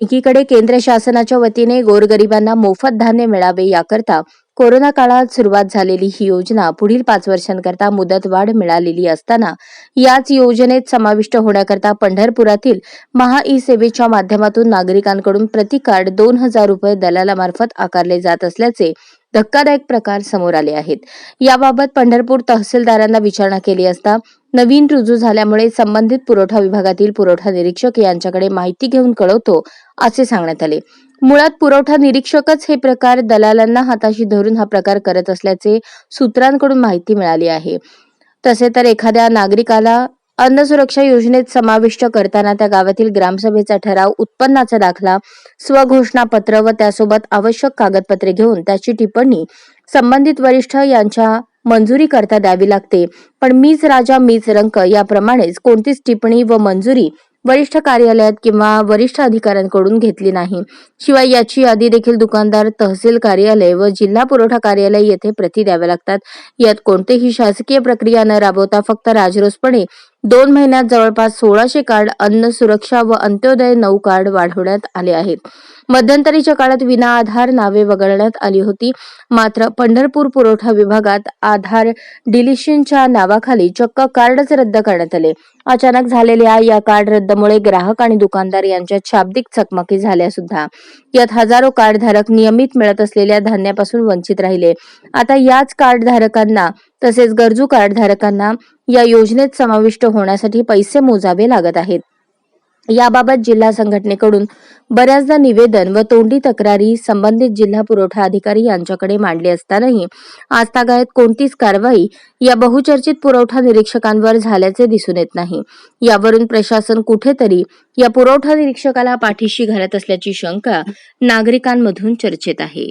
एकीकडे केंद्र शासनाच्या वतीने गोरगरिबांना मोफत धान्य मिळावे याकरता कोरोना काळात सुरुवात झालेली ही योजना पुढील पाच वर्षांकरता मुदतवाढ मिळालेली असताना याच योजनेत समाविष्ट होण्याकरता पंढरपुरातील महा ई सेवेच्या माध्यमातून नागरिकांकडून प्रति कार्ड दोन हजार रुपये दलालामार्फत आकारले जात असल्याचे धक्कादायक प्रकार समोर आले आहेत. याबाबत पंढरपूर तहसीलदारांना विचारणा केली असता नवीन रुजू झाल्यामुळे संबंधित पुरवठा विभागातील पुरवठा निरीक्षक यांच्याकडे माहिती घेऊन कळवतो असे सांगण्यात आले. मुळात पुरवठा निरीक्षकच हे प्रकार दलालांना हाताशी धरून हा प्रकार करत असल्याचे सूत्रांकडून माहिती मिळाली आहे. तसे तर एखाद्या नागरिकाला अन्न सुरक्षा योजनेत समाविष्ट करताना त्या गावातील ग्रामसभेचा ठराव उत्पन्नाचा दाखला स्वघोषणापत्र व त्यासोबत आवश्यक कागदपत्रे घेऊन त्याची टिप्पणी संबंधित वरिष्ठ यांच्या मंजुरी करता द्यावी लागते. पण मीच राजा मीच रंक याप्रमाणेच कोणतीच टिप्पणी व मंजुरी वरिष्ठ कार्यालयात किंवा वरिष्ठ अधिकाऱ्यांकडून घेतली नाही. शिवाय याची यादी देखील दुकानदार तहसील कार्यालय व जिल्हा पुरवठा कार्यालय येथे प्रती द्याव्या लागतात. यात कोणतेही शासकीय प्रक्रिया न राबवता फक्त राजरोसपणे दोन महिन्यात जवळपास सोळाशे कार्ड अन्न सुरक्षा व अंत्योदय नऊ कार्ड वाढवण्यात आले आहेत. मध्यंतरीच्या काळात विना आधार नावे वगळण्यात आली होती. मात्र पंढरपूर पुरवठा विभागात आधार डिलिशनच्या नावाखाली चक्क कार्डच रद्द करण्यात आले. अचानक झालेल्या या कार्ड रद्दमुळे ग्राहक आणि दुकानदार यांच्यात शाब्दिक चकमकी झाल्या सुद्धा यात हजारो कार्डधारक नियमित मिळत असलेल्या धान्यापासून वंचित राहिले. आता याच कार्ड धारकांना तसेच गरजू कार्ड धारकांना या योजनेत समाविष्ट होण्यासाठी पैसे मोजावे लागत आहेत. याबाबत जिल्हा संघटनेकडून बऱ्याचदा निवेदन व तोंडी तक्रारी संबंधित जिल्हा पुरवठा अधिकारी यांच्याकडे मांडली असतानाही आजतागायत कोणतीच कारवाई या बहुचर्चित पुरवठा निरीक्षकांवर झाल्याचे दिसून येत नाही. यावरून प्रशासन कुठेतरी या पुरवठा निरीक्षकाला पाठीशी घालत असल्याची शंका नागरिकांमधून चर्चेत आहे.